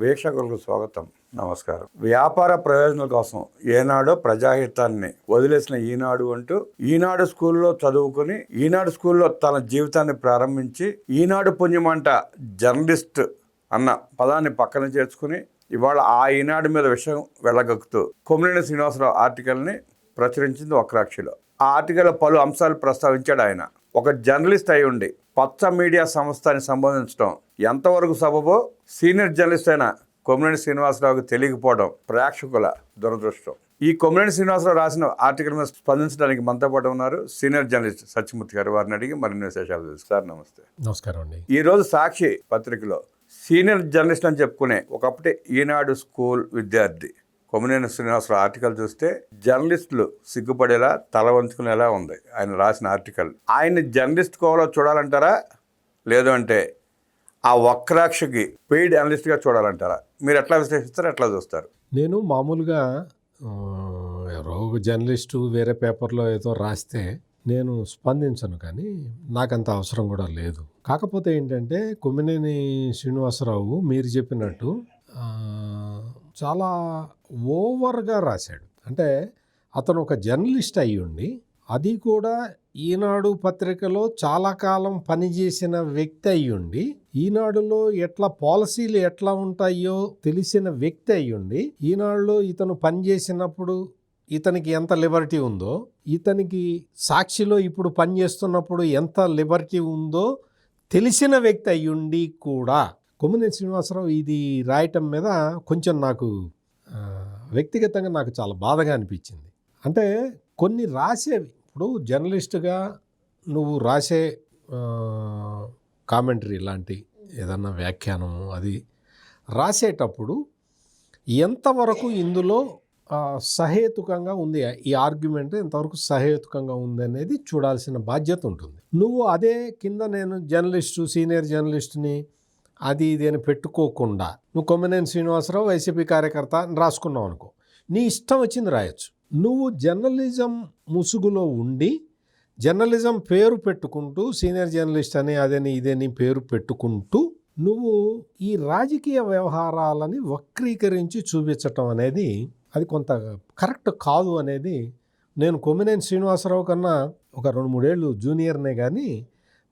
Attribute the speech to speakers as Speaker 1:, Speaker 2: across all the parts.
Speaker 1: వీక్షకులకు స్వాగతం. నమస్కారం. వ్యాపార ప్రయోజనాల కోసం ఏనాడో ప్రజాహితాన్ని వదిలేసిన ఈనాడు అంటూ ఈనాడు స్కూల్లో చదువుకుని ఈనాడు స్కూల్లో తన జీవితాన్ని ప్రారంభించి ఈనాడు పుణ్యమంట జర్నలిస్ట్ అన్న పదాన్ని పక్కన చేర్చుకుని ఇవాళ ఆ ఈనాడు మీద విషయం వెళ్ళగక్కుతూ కొమ్మినేని శ్రీనివాసరావు ఆర్టికల్ని ప్రచురించింది వక్రాక్షిలో. ఆ ఆర్టికల్ పలు అంశాలు ప్రస్తావించాడు ఆయన. ఒక జర్నలిస్ట్ అయి ఉండి పచ్చ మీడియా సంస్థని సంబోధించడం ఎంతవరకు సబబో సీనియర్ జర్నలిస్ట్ అయిన కొమ్మినేని శ్రీనివాసరావుకి తెలియకపోవడం ప్రేక్షకుల దురదృష్టం. ఈ కొమ్మినేని శ్రీనివాసరావు రాసిన ఆర్టికల్ మీద స్పందించడానికి మనతో పాటు ఉన్నారు సీనియర్ జర్నలిస్ట్ సత్యమూర్తి గారు. వారిని అడిగి మరిన్ని విశేషాలు తెలుసు సార్ నమస్తే.
Speaker 2: నమస్కారం అండి.
Speaker 1: ఈ రోజు సాక్షి పత్రికలో సీనియర్ జర్నలిస్ట్ అని చెప్పుకునే ఒకప్పటి ఈనాడు స్కూల్ విద్యార్థి కొమ్మినేని శ్రీనివాసరావు ఆర్టికల్ చూస్తే జర్నలిస్టులు సిగ్గుపడేలా తల వంచుకునేలా ఉంది. ఆయన రాసిన ఆర్టికల్. ఆయన్ని జర్నలిస్ట్ కోవలో చూడాలంటారా? లేదు అంటే ఆ వక్రాక్షకి పెయిడ్ అనలిస్ట్గా చూడాలంటారా? మీరు ఎట్లా విశ్లేషిస్తారు? ఎట్లా చూస్తారు?
Speaker 2: నేను మామూలుగా ఆ, ఎవరో ఒక జర్నలిస్టు వేరే పేపర్లో ఏదో రాస్తే నేను స్పందించను కానీ నాకంత అవసరం కూడా లేదు. కాకపోతే ఏంటంటే కొమ్మినేని శ్రీనివాసరావు మీరు చెప్పినట్టు చాలా ఓవర్గా రాశాడు. అంటే అతను ఒక జర్నలిస్ట్ అయి ఉండి అది కూడా ఈనాడు పత్రికలో చాలా కాలం పనిచేసిన వ్యక్తి అయి ఉండి ఈనాడులో ఎట్లా పాలసీలు ఎట్లా ఉంటాయో తెలిసిన వ్యక్తి అయి ఉండి ఈనాడులో ఇతను పనిచేసినప్పుడు ఇతనికి ఎంత లిబర్టీ ఉందో ఇతనికి సాక్షిలో ఇప్పుడు పనిచేస్తున్నప్పుడు ఎంత లిబర్టీ ఉందో తెలిసిన వ్యక్తి అయ్యుండి కూడా కొమ్మినేని శ్రీనివాసరావు ఇది రాయటం మీద కొంచెం నాకు వ్యక్తిగతంగా నాకు చాలా బాధగా అనిపించింది. అంటే కొన్ని రాసేవి ఇప్పుడు జర్నలిస్ట్గా నువ్వు రాసే కామెంటరీ లాంటి ఏదన్నా వ్యాఖ్యానము అది రాసేటప్పుడు ఎంతవరకు ఇందులో సహేతుకంగా ఉంది? ఈ ఆర్గ్యుమెంట్ ఎంతవరకు సహేతుకంగా ఉంది అనేది చూడాల్సిన బాధ్యత ఉంటుంది. నువ్వు అదే కింద నేను జర్నలిస్టు సీనియర్ జర్నలిస్ట్ని అది ఇది అని పెట్టుకోకుండా నువ్వు కొమ్మినేని శ్రీనివాసరావు వైసీపీ కార్యకర్త అని రాసుకున్నావు అనుకో నీ ఇష్టం వచ్చింది రాయొచ్చు. నువ్వు జర్నలిజం ముసుగులో ఉండి జర్నలిజం పేరు పెట్టుకుంటూ సీనియర్ జర్నలిస్ట్ అని అదని ఇదని పేరు పెట్టుకుంటూ నువ్వు ఈ రాజకీయ వ్యవహారాలని వక్రీకరించి చూపించటం అనేది అది కొంత కరెక్ట్ కాదు అనేది నేను కొమ్మినేని శ్రీనివాసరావు కన్నా ఒక రెండు మూడేళ్ళు జూనియర్నే కానీ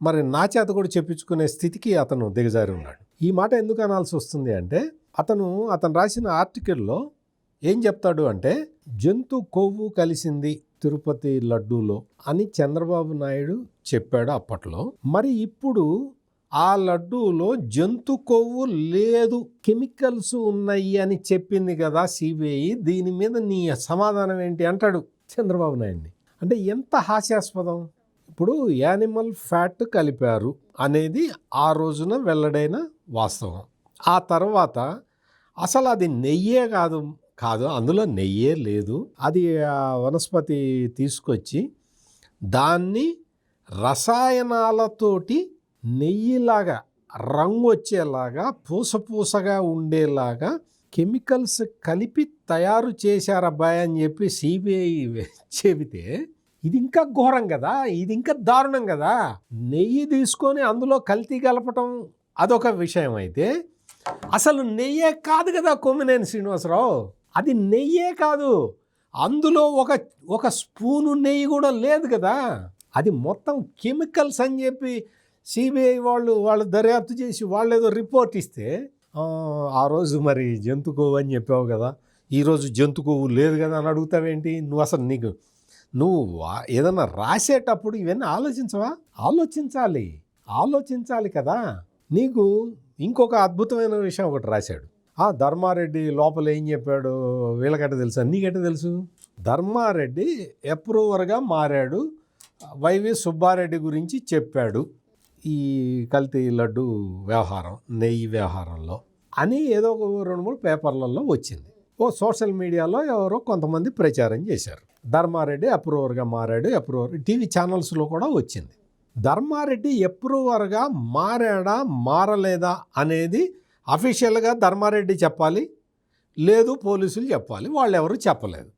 Speaker 2: మరి నా చేత కూడా చెప్పించుకునే స్థితికి అతను దిగజారి ఉన్నాడు. ఈ మాట ఎందుకు అనాల్సి వస్తుంది అంటే అతను అతను రాసిన ఆర్టికల్లో ఏం చెప్తాడు అంటే జంతు కొవ్వు కలిసింది తిరుపతి లడ్డూలో అని చంద్రబాబు నాయుడు చెప్పాడు అప్పట్లో. మరి ఇప్పుడు ఆ లడ్డూలో జంతు కొవ్వు లేదు కెమికల్స్ ఉన్నాయి అని చెప్పింది కదా సిబిఐ దీని మీద నీ సమాధానం ఏంటి అంటాడు చంద్రబాబు నాయుడిని. అంటే ఎంత హాస్యాస్పదం! ఇప్పుడు యానిమల్ ఫ్యాట్ కలిపారు అనేది ఆ రోజున వెల్లడైన వాస్తవం. ఆ తర్వాత అసలు అది నెయ్యే కాదు కాదు అందులో నెయ్యే లేదు. అది వనస్పతి తీసుకొచ్చి దాన్ని రసాయనాలతోటి నెయ్యిలాగా రంగు వచ్చేలాగా పూసపూసగా ఉండేలాగా కెమికల్స్ కలిపి తయారు చేశారబ్బాయి అని చెప్పి సిబిఐ చెబితే ఇది ఇంకా ఘోరం కదా ఇది ఇంకా దారుణం కదా. నెయ్యి తీసుకొని అందులో కల్తీ కలపటం అదొక విషయం అయితే. అసలు నెయ్యే కాదు కదా కొమ్మినేని శ్రీనివాసరావు. అది నెయ్యే కాదు. అందులో ఒక ఒక స్పూను నెయ్యి కూడా లేదు కదా. అది మొత్తం కెమికల్స్ అని చెప్పి సిబిఐ వాళ్ళు వాళ్ళు దర్యాప్తు చేసి వాళ్ళు ఏదో రిపోర్ట్ ఇస్తే "ఆ, రోజు మరి జంతు కొవ్వు అని చెప్పావు కదా. ఈరోజు జంతు కొవ్వు లేదు కదా అని అడుగుతావేంటి? నువ్వు అసలు నీకు నువ్వు ఏదైనా రాసేటప్పుడు ఇవన్నీ ఆలోచించవా? ఆలోచించాలి. ఆలోచించాలి కదా. నీకు ఇంకొక అద్భుతమైన విషయం ఒకటి రాశాడు. ఆ ధర్మారెడ్డి లోపల ఏం చెప్పాడు? వీళ్ళకట్ట తెలుసా? నీకట్ట తెలుసు? ధర్మారెడ్డి అప్రూవర్గా మారాడు. వైవి సుబ్బారెడ్డి గురించి చెప్పాడు. ఈ కల్తీ లడ్డు వ్యవహారం నెయ్యి వ్యవహారంలో అని ఏదో ఒక రెండు మూడు పేపర్లలో వచ్చింది. ఓ సోషల్ మీడియాలో ఎవరో కొంతమంది ప్రచారం చేశారు. ధర్మారెడ్డి అప్రూవర్గా మారాడు అప్రూవర్ టీవీ ఛానల్స్లో కూడా వచ్చింది. ధర్మారెడ్డి అప్రూవర్గా మారాడా మారలేదా అనేది అఫీషియల్గా ధర్మారెడ్డి చెప్పాలి లేదు పోలీసులు చెప్పాలి వాళ్ళు ఎవరు చెప్పలేదు.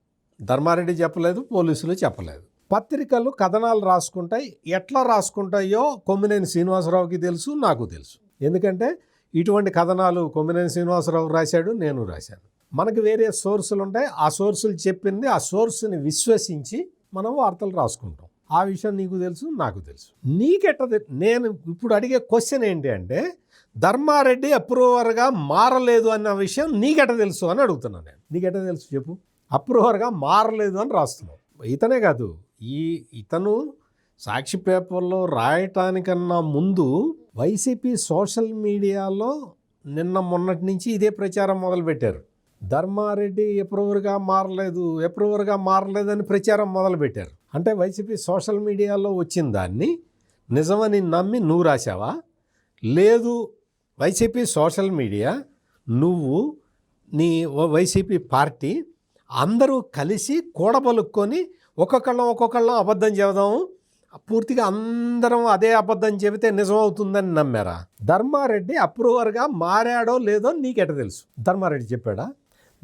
Speaker 2: ధర్మారెడ్డి చెప్పలేదు పోలీసులు చెప్పలేదు. పత్రికలు కథనాలు రాసుకుంటాయి ఎట్లా రాసుకుంటాయో కొమ్మినేని శ్రీనివాసరావుకి తెలుసు నాకు తెలుసు. ఎందుకంటే ఇటువంటి కథనాలు కొమ్మినేని శ్రీనివాసరావు రాశాడు నేను రాశాను. మనకు వేరే సోర్సులు ఉంటాయి. ఆ సోర్సులు చెప్పింది ఆ సోర్స్ని విశ్వసించి మనం వార్తలు రాసుకుంటాం. ఆ విషయం నీకు తెలుసు నాకు తెలుసు. నీకెట్ట నేను ఇప్పుడు అడిగే క్వశ్చన్ ఏంటి అంటే ధర్మారెడ్డి అప్రూవర్గా మారలేదు అన్న విషయం నీకెట్ట తెలుసు అని అడుగుతున్నాను నేను. నీకెట్ట తెలుసు చెప్పు. అప్రూవర్గా మారలేదు అని రాస్తున్నావు. ఇతనే కాదు ఈ ఇతను సాక్షి పేపర్లో రాయటానికన్నా ముందు వైసీపీ సోషల్ మీడియాలో నిన్న మొన్నటి నుంచి ఇదే ప్రచారం మొదలుపెట్టారు. ధర్మారెడ్డి ఎప్రూవర్గా మారలేదు ఎప్రూవర్గా మారలేదని ప్రచారం మొదలుపెట్టారు. అంటే వైసీపీ సోషల్ మీడియాలో వచ్చిన దాన్ని నిజమని నమ్మి నువ్వు రాశావా? లేదు వైసీపీ సోషల్ మీడియా నువ్వు నీ వైసీపీ పార్టీ అందరూ కలిసి కూడబలుక్కొని ఒక్కొక్కళ్ళం ఒక్కొక్కళ్ళం అబద్ధం చెబుదాము పూర్తిగా అందరం అదే అబద్ధం చెబితే నిజం అవుతుందని నమ్మారా? ధర్మారెడ్డి అప్రూవర్గా మారాడో లేదో నీకెట తెలుసు. ధర్మారెడ్డి చెప్పాడా?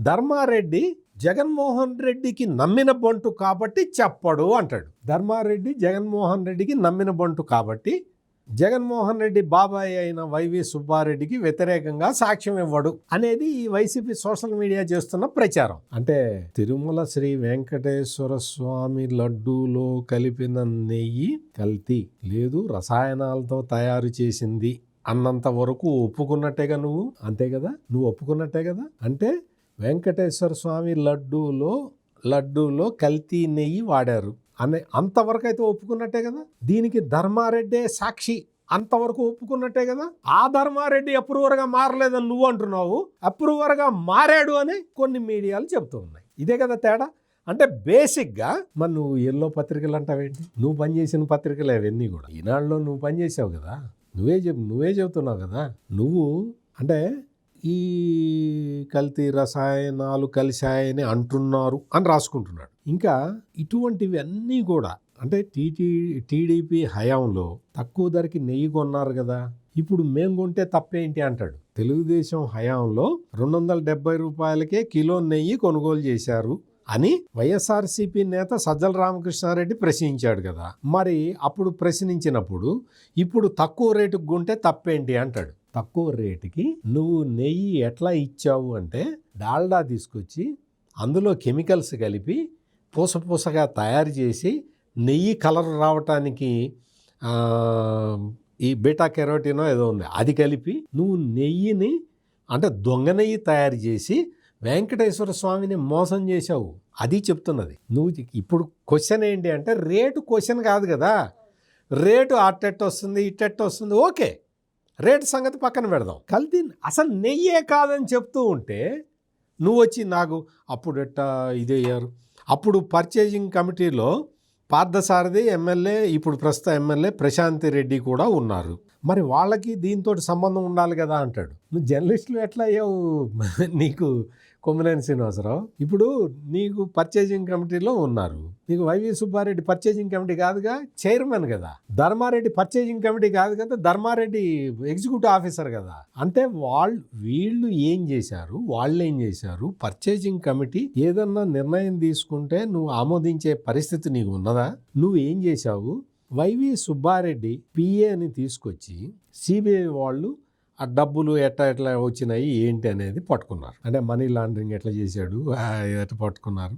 Speaker 2: ధర్మారెడ్డి జగన్మోహన్ రెడ్డికి నమ్మిన బంటు కాబట్టి చెప్పడు అంటాడు. ధర్మారెడ్డి జగన్మోహన్ రెడ్డికి నమ్మిన బంటు కాబట్టి జగన్మోహన్ రెడ్డి బాబాయ్ అయిన వైవి సుబ్బారెడ్డికి వ్యతిరేకంగా సాక్ష్యం ఇవ్వడు అనేది ఈ వైసీపీ సోషల్ మీడియా చేస్తున్న ప్రచారం. అంటే తిరుమల శ్రీ వెంకటేశ్వర స్వామి లడ్డూలో కలిపిన నెయ్యి కల్తీ లేదు రసాయనాలతో తయారు చేసింది అన్నంత వరకు ఒప్పుకున్నట్టేగా నువ్వు? అంతే కదా? నువ్వు ఒప్పుకున్నట్టే కదా? అంటే వెంకటేశ్వర స్వామి లడ్డూలో లడ్డూలో కల్తీ నెయ్యి వాడారు. అనే అంతవరకు అయితే ఒప్పుకున్నట్టే కదా? దీనికి ధర్మారెడ్డే సాక్షి అంతవరకు ఒప్పుకున్నట్టే కదా? ఆ ధర్మారెడ్డి అప్రూవర్గా మారలేదని నువ్వు అంటున్నావు. అప్రూవర్గా మారాడు అని కొన్ని మీడియాలు చెబుతూ ఉన్నాయి. ఇదే కదా తేడా? అంటే బేసిక్గా మరి నువ్వు ఎల్లో పత్రికలు అంటావేంటి? నువ్వు పనిచేసిన పత్రికలు అవన్నీ కూడా. ఈనాడులో నువ్వు పనిచేసావు కదా? నువ్వే చెప్ నువ్వే చెబుతున్నావు కదా? నువ్వు అంటే ఈ కల్తీ రసాయనాలు కలిశాయని అంటున్నారు అని రాసుకుంటున్నాడు. ఇంకా ఇటువంటివి అన్నీ కూడా అంటే టీటీ టీడీపీ హయాంలో తక్కువ ధరకి నెయ్యి కొన్నారు కదా ఇప్పుడు మేము కొంటే తప్పేంటి అంటాడు. తెలుగుదేశం హయాంలో రెండు వందల డెబ్బై రూపాయలకే కిలో నెయ్యి కొనుగోలు చేశారు అని వైఎస్ఆర్సీపీ నేత సజ్జల రామకృష్ణారెడ్డి ప్రశ్నించాడు కదా. మరి అప్పుడు ప్రశ్నించినప్పుడు ఇప్పుడు తక్కువ రేటుకు కొంటే తప్పేంటి అంటాడు. తక్కువ రేటుకి నువ్వు నెయ్యి ఎట్లా ఇచ్చావు అంటే డాల్డా తీసుకొచ్చి అందులో కెమికల్స్ కలిపి పూస పూసగా తయారు చేసి నెయ్యి కలర్ రావటానికి ఈ బీటా కెరోటినో ఏదో ఉంది అది కలిపి నువ్వు నెయ్యిని అంటే దొంగ నెయ్యి తయారు చేసి వెంకటేశ్వర స్వామిని మోసం చేశావు. అది చెప్తున్నది. నువ్వు ఇప్పుడు క్వశ్చన్ ఏంటి అంటే రేటు క్వశ్చన్ కాదు కదా. రేటు అట్టెట్ వస్తుంది ఇట్టెట్ వస్తుంది ఓకే. రేటు సంగతి పక్కన పెడదాం. కల్తీ అసలు నెయ్యే కాదని చెప్తూ ఉంటే నువ్వు వచ్చి నాకు అప్పుడు ఎట్టా ఇదయ్యారు అప్పుడు పర్చేజింగ్ కమిటీలో పార్థసారథి ఎమ్మెల్యే ఇప్పుడు ప్రస్తుత ఎమ్మెల్యే ప్రశాంతి రెడ్డి కూడా ఉన్నారు. మరి వాళ్ళకి దీంతో సంబంధం ఉండాలి కదా అంటాడు. నువ్వు జర్నలిస్టులు ఎట్లా అయ్యావు? నీకు కొమ్మనేని శ్రీనివాసరావు. ఇప్పుడు నీకు పర్చేజింగ్ కమిటీలో ఉన్నారు. నీకు వైవి సుబ్బారెడ్డి పర్చేజింగ్ కమిటీ కాదుగా చైర్మన్ కదా. ధర్మారెడ్డి పర్చేజింగ్ కమిటీ కాదు కదా ధర్మారెడ్డి ఎగ్జిక్యూటివ్ ఆఫీసర్ కదా. అంటే వాళ్ళు వీళ్ళు ఏం చేశారు? వాళ్ళు ఏం చేశారు? పర్చేజింగ్ కమిటీ ఏదన్నా నిర్ణయం తీసుకుంటే నువ్వు ఆమోదించే పరిస్థితి నీకు ఉన్నదా? నువ్వు ఏం చేశావు? వైవి సుబ్బారెడ్డి పిఏని తీసుకొచ్చి సిబిఐ వాళ్ళు ఆ డబ్బులు ఎట్లా ఎట్లా వచ్చినాయి ఏంటి అనేది పట్టుకున్నారు. అంటే మనీ లాండరింగ్ ఎట్లా చేశాడు? ఎట్లా పట్టుకున్నారు?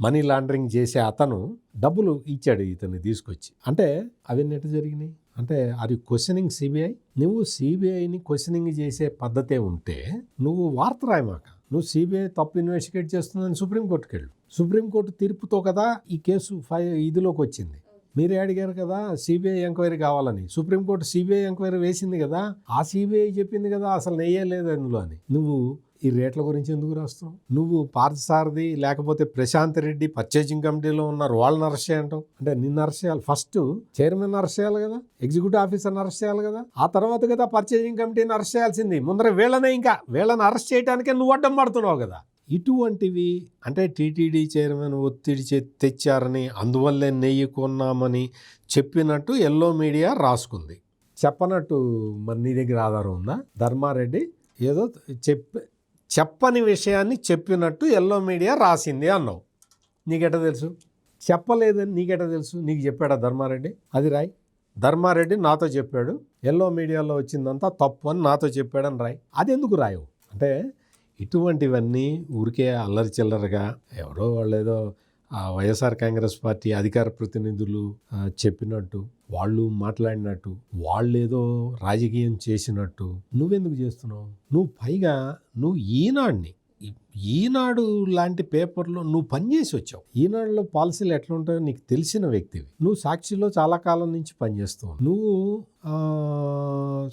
Speaker 2: మనీ లాండరింగ్ చేసే అతను డబ్బులు ఇచ్చాడు ఇతన్ని తీసుకొచ్చి. అంటే అవన్నీ ఎట్లా జరిగినాయి? అంటే అది క్వశ్చనింగ్ సిబిఐ? నువ్వు సిబిఐని క్వశ్చనింగ్ చేసే పద్ధతే ఉంటే నువ్వు వార్త రాయమాక. నువ్వు సిబిఐ తప్పు ఇన్వెస్టిగేట్ చేస్తుందని సుప్రీంకోర్టుకి వెళ్ళు సుప్రీంకోర్టు తీర్పుతో కదా ఈ కేసు ఫై ఇదిలోకి వచ్చింది. మీరే అడిగారు కదా సిబిఐ ఎంక్వైరీ కావాలని. సుప్రీంకోర్టు సిబిఐ ఎంక్వైరీ వేసింది కదా ఆ సిబిఐ చెప్పింది కదా అసలు నెయ్యలేదు అందులో అని. నువ్వు ఈ రేట్ల గురించి ఎందుకు రాస్తావు నువ్వు పార్థసారథి లేకపోతే ప్రశాంత్ రెడ్డి పర్చేజింగ్ కమిటీలో ఉన్నారు వాళ్ళని అరెస్ట్ చేయటం అంటే నిన్ను అరెస్ట్ చేయాలి. ఫస్ట్ చైర్మన్ అరెస్ట్ చేయాలి కదా ఎగ్జిక్యూటివ్ ఆఫీసర్ని అరెస్ట్ చేయాలి కదా ఆ తర్వాత కదా పర్చేజింగ్ కమిటీని అరెస్ట్ చేయాల్సింది. ముందర వీళ్ళనే ఇంకా వీళ్ళని అరెస్ట్ చేయడానికే నువ్వు అడ్డం పడుతున్నావు కదా. ఇటువంటివి అంటే టీటీడీ చైర్మన్ ఒత్తిడి చే తెచ్చారని అందువల్లే నెయ్యి కొన్నామని చెప్పినట్టు ఎల్లో మీడియా రాసుకుంది. చెప్పనట్టు మరి నీ దగ్గర ఆధారం ఉందా? ధర్మారెడ్డి ఏదో చెప్పి చెప్పని విషయాన్ని చెప్పినట్టు ఎల్లో మీడియా రాసింది అన్నావు. నీకెట తెలుసు? చెప్పలేదని నీకెట తెలుసు? నీకు చెప్పాడా ధర్మారెడ్డి? అది రాయి. ధర్మారెడ్డి నాతో చెప్పాడు. ఎల్లో మీడియాలో వచ్చిందంతా తప్పు అని నాతో చెప్పాడని రాయ్. అది ఎందుకు రాయవు? అంటే ఇటువంటివన్నీ ఊరికే అల్లరి చిల్లరగా ఎవరో వాళ్ళు ఏదో ఆ వైఎస్ఆర్ కాంగ్రెస్ పార్టీ అధికార ప్రతినిధులు చెప్పినట్టు వాళ్ళు మాట్లాడినట్టు వాళ్ళు ఏదో రాజకీయం చేసినట్టు నువ్వెందుకు చేస్తున్నావు? నువ్వు పైగా నువ్వు ఈనాడిని ఈనాడు లాంటి పేపర్లో నువ్వు పనిచేసి వచ్చావు. ఈనాడులో పాలసీలు ఎట్లా ఉంటాయో నీకు తెలిసిన వ్యక్తివి. నువ్వు సాక్షిలో చాలా కాలం నుంచి పనిచేస్తావు నువ్వు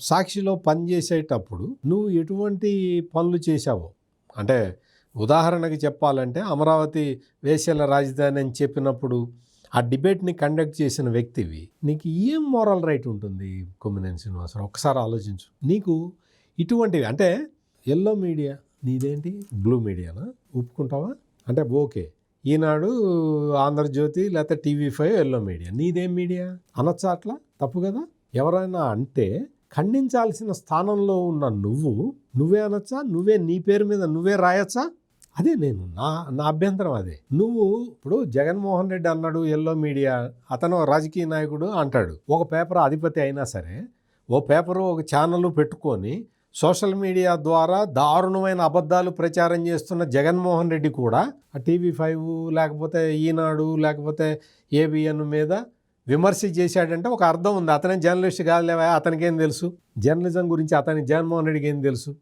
Speaker 2: సాక్షిలో పనిచేసేటప్పుడు నువ్వు ఎటువంటి పనులు చేశావో? అంటే ఉదాహరణకి చెప్పాలంటే అమరావతి వేసేల రాజధాని అని చెప్పినప్పుడు ఆ డిబేట్ని కండక్ట్ చేసిన వ్యక్తివి. నీకు ఏం మోరల్ రైట్ ఉంటుంది కొమ్మినేని శ్రీనివాసరావు? ఒకసారి ఆలోచించు. నీకు ఇటువంటివి అంటే ఎల్లో మీడియా నీదేంటి? బ్లూ మీడియానా ఒప్పుకుంటావా? అంటే ఓకే. ఈనాడు ఆంధ్రజ్యోతి లేకపోతే టీవీ ఫైవ్ ఎల్లో మీడియా నీదేం మీడియా అనొచ్చా అట్లా? తప్పు కదా? ఎవరైనా అంటే ఖండించాల్సిన స్థానంలో ఉన్న నువ్వు నువ్వే అనొచ్చా? నువ్వే నీ పేరు మీద నువ్వే రాయొచ్చా? అదే నేను. నా నా అభ్యంతరం అదే. నువ్వు ఇప్పుడు జగన్మోహన్ రెడ్డి అన్నాడు ఎల్లో మీడియా అతను రాజకీయ నాయకుడు అంటాడు. ఒక పేపర్ అధిపతి అయినా సరే ఓ పేపరు ఒక ఛానల్ పెట్టుకొని సోషల్ మీడియా ద్వారా దారుణమైన అబద్ధాలు ప్రచారం చేస్తున్న జగన్మోహన్ రెడ్డి కూడా టీవీ ఫైవ్ లేకపోతే ఈనాడు లేకపోతే ఏబిఎన్ మీద విమర్శ చేశాడంటే ఒక అర్థం ఉంది. అతనే జర్నలిస్ట్ కాదులేవా అతనికేం తెలుసు? జర్నలిజం గురించి అతని జగన్మోహన్ రెడ్డికి ఏం తెలుసు?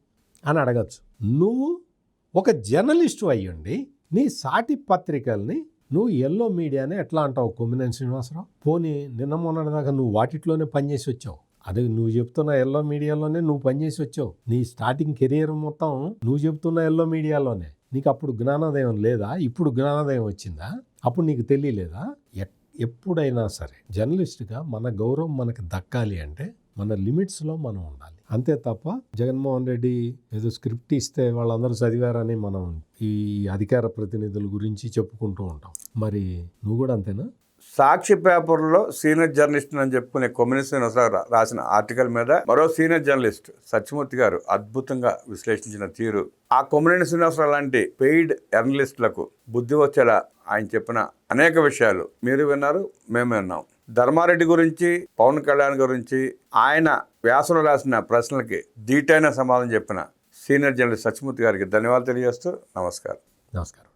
Speaker 2: అని అడగచ్చు. నువ్వు ఒక జర్నలిస్టు అయ్యుండి నీ సాటి పత్రికల్ని నువ్వు ఎల్లో మీడియానే ఎట్లా అంటావు కొమ్మినేని శ్రీనివాసరావు? పోనీ నిన్న మొన్నటిదాకా నువ్వు వాటిట్లోనే పనిచేసి వచ్చావు. అది నువ్వు చెప్తున్న ఎల్లో మీడియాలోనే నువ్వు పనిచేసి వచ్చావు. నీ స్టార్టింగ్ కెరియర్ మొత్తం నువ్వు చెప్తున్న ఎల్లో మీడియాలోనే. నీకు అప్పుడు జ్ఞానోదయం లేదా? ఇప్పుడు జ్ఞానోదయం వచ్చిందా? అప్పుడు నీకు తెలియలేదా? ఎప్పుడైనా సరే జర్నలిస్ట్గా మన గౌరవం మనకు దక్కాలి అంటే మన లిమిట్స్లో మనం ఉండాలి. అంతే తప్ప జగన్మోహన్ రెడ్డి ఏదో స్క్రిప్ట్ ఇస్తే వాళ్ళందరూ చదివారని మనం ఈ అధికార ప్రతినిధుల గురించి చెప్పుకుంటూ ఉంటాం. మరి నువ్వు కూడా అంతేనా?
Speaker 1: సాక్షి పేపర్లో సీనియర్ జర్నలిస్ట్ అని చెప్పుకునే కొమ్మినేని శ్రీనివాసరావు రాసిన ఆర్టికల్ మీద మరో సీనియర్ జర్నలిస్ట్ సత్యమూర్తి గారు అద్భుతంగా విశ్లేషించిన తీరు. ఆ కొమ్మినేని శ్రీనివాసరావు లాంటి పెయిడ్ జర్నలిస్టులకు బుద్ధి వచ్చేలా ఆయన చెప్పిన అనేక విషయాలు మీరు విన్నారు మేము విన్నాం. ధర్మారెడ్డి గురించి పవన్ కళ్యాణ్ గురించి ఆయన వ్యాసంలో రాసిన ప్రశ్నలకి దీటైన సమాధానం చెప్పిన సీనియర్ జర్నలిస్ట్ సత్యమూర్తి గారికి ధన్యవాదాలు తెలియజేస్తూ నమస్కారం.
Speaker 2: నమస్కారం.